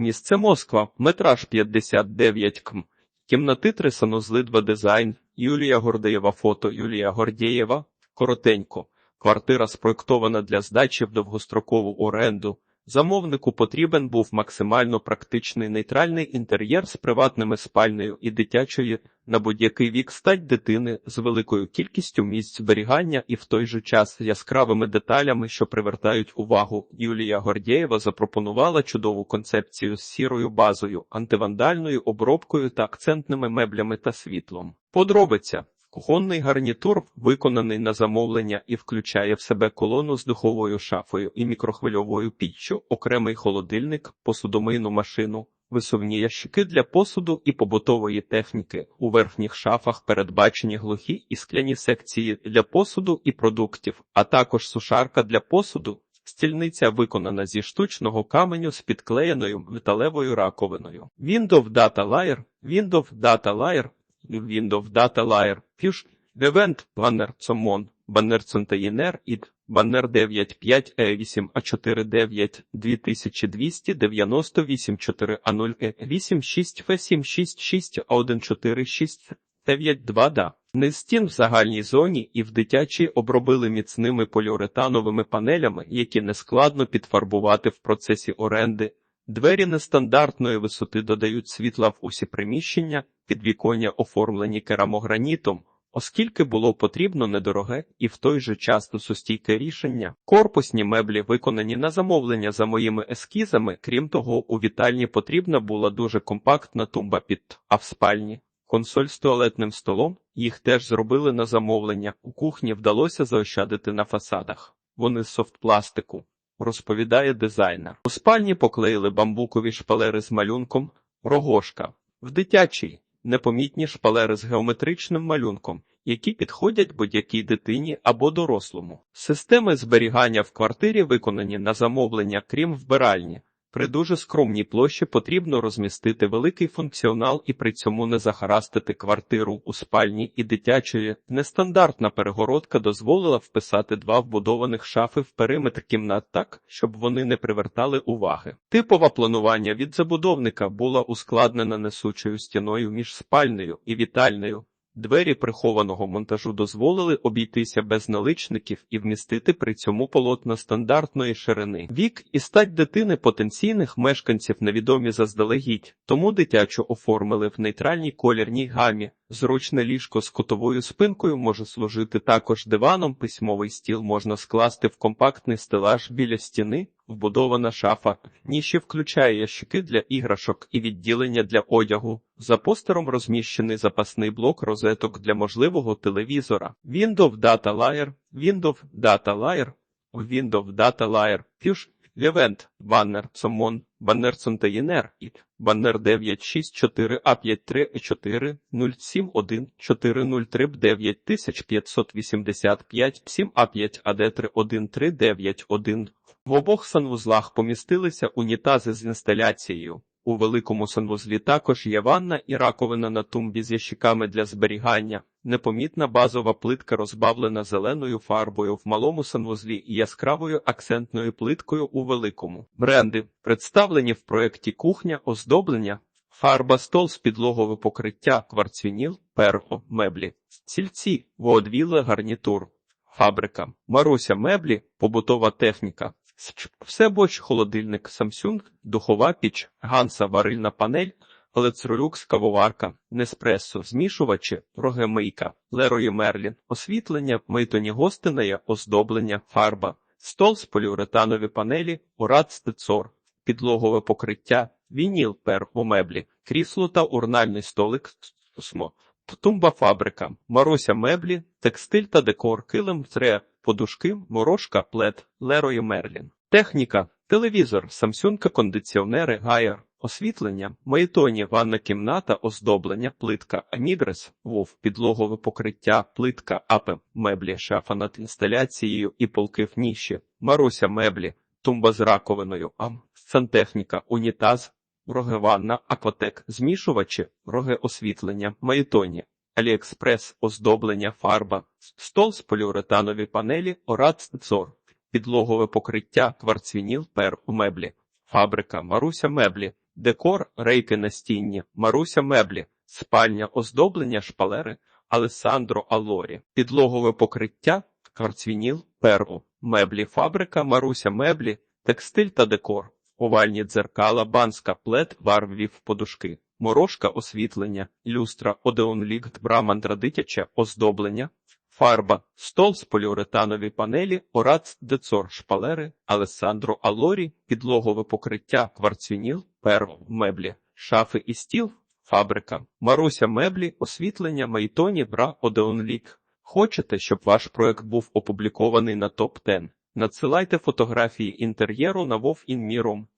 Місце Москва, метраж 59 км. Кімнати три санузли 2 дизайн. Юлія Гордеєва фото Юлія Гордєєва. Коротенько. Квартира спроєктована для здачі в довгострокову оренду. Замовнику потрібен був максимально практичний нейтральний інтер'єр з приватними спальнею і дитячої на будь-який вік стать дитини з великою кількістю місць зберігання і в той же час яскравими деталями, що привертають увагу. Юлія Гордєєва запропонувала чудову концепцію з сірою базою, антивандальною обробкою та акцентними меблями та світлом. Подробиця. Кухонний гарнітур виконаний на замовлення і включає в себе колону з духовою шафою і мікрохвильовою піччю, окремий холодильник, посудомийну машину, висувні ящики для посуду і побутової техніки. У верхніх шафах передбачені глухі і скляні секції для посуду і продуктів, а також сушарка для посуду. Стільниця виконана зі штучного каменю з підклеєною металевою раковиною. Windows Data Layer, Windows Data Layer, Windows Data Layer, Fusion, Event, Banner Common, Banner Container, ID, Banner 95 E8 A49 2298 4 A0 E86 F766 A146 92 да. Низ стін в загальній зоні і в дитячій обробили міцними поліуретановими панелями, які нескладно підфарбувати в процесі оренди. Двері нестандартної висоти додають світла в усі приміщення, підвіконня оформлені керамогранітом, оскільки було потрібно недороге і в той же час досостійке рішення. Корпусні меблі виконані на замовлення за моїми ескізами, крім того, у вітальні потрібна була дуже компактна тумба під, а в спальні консоль з туалетним столом, їх теж зробили на замовлення. У кухні вдалося заощадити на фасадах. Вони з софтпластику розповідає дизайнер. У спальні поклеїли бамбукові шпалери з малюнком, рогошка. В дитячій непомітні шпалери з геометричним малюнком, які підходять будь-якій дитині або дорослому. Системи зберігання в квартирі виконані на замовлення, крім вбиральні. При дуже скромній площі потрібно розмістити великий функціонал і при цьому не захарастити квартиру у спальні і дитячої. Нестандартна перегородка дозволила вписати два вбудованих шафи в периметр кімнат так, щоб вони не привертали уваги. Типове планування від забудовника була ускладнена несучою стіною між спальнею і вітальнею. Двері прихованого монтажу дозволили обійтися без наличників і вмістити при цьому полотна стандартної ширини. Вік і стать дитини потенційних мешканців невідомі заздалегідь, тому дитячу оформили в нейтральній колірній гамі. Зручне ліжко з кутовою спинкою може служити також диваном, письмовий стіл можна скласти в компактний стелаж біля стіни, вбудована шафа, ніші включає ящики для іграшок і відділення для одягу. За постером розміщений запасний блок розеток для можливого телевізора. Windows Data Layer, Windows Data Layer, Windows Data Layer, Fusion, Event, Banner, Summon, Banner Container, Banner 964 A53 4 071 403 9585 7 A5 AD3 1391 в обох санвузлах помістилися унітази з інсталяцією. У великому санвузлі також є ванна і раковина на тумбі з ящиками для зберігання. Непомітна базова плитка розбавлена зеленою фарбою в малому санвузлі і яскравою акцентною плиткою у великому. Бренди представлені в проєкті кухня, оздоблення, фарба стол з підлогове покриття, кварцвініл, перго, меблі, стільці, воодвіле гарнітур. Фабрика, Маруся меблі, побутова техніка, все боч, холодильник Samsung, духова піч, ганса варильна панель, Electrolux кавоварка, Неспресо, змішувачі, рогемийка, Лерої Мерлін, освітлення, мейтоні гостинеє, оздоблення, фарба, стол з поліуретанові панелі, урад стецор, підлогове покриття, вініл пер у меблі, крісло та урнальний столик, смо. Тумба фабрика, Маруся меблі, текстиль та декор, килим тре, подушки, морошка, плед, Лерої Мерлін. Техніка, телевізор, Samsung, кондиціонери, гайер, освітлення, моїтоні, ванна кімната, оздоблення, плитка, амідрес, вов, підлогове покриття, плитка, апе, меблі, шафа над інсталяцією і полки в ніші, Маруся меблі, тумба з раковиною, ам, сантехніка, унітаз, рогеванна, акватек, змішувачі, роге освітлення, моїтоні. Аліекспрес, оздоблення, фарба, стол з поліуретанові панелі, орад стецор, підлогове покриття, кварцвініл, пер меблі, фабрика, Маруся меблі, декор, рейки на стіні, Маруся меблі, спальня, оздоблення, шпалери, Алесандро Алорі, підлогове покриття, кварцвініл, перл, меблі, фабрика, Маруся меблі, текстиль та декор, овальні дзеркала, банська плет, варвів подушки, морошка освітлення, люстра, одеон лігт, брамандра дитяче, оздоблення, фарба, стол з поліуретанові панелі, орац, децор, шпалери, Алесандро Алорі, підлогове покриття, кварцвініл, перл, меблі, шафи і стіл, фабрика, Маруся меблі, освітлення, Майтоні, Бра, Одеон Лік. Хочете, щоб ваш проект був опублікований на топ 10 Надсилайте фотографії інтер'єру на вовінміром.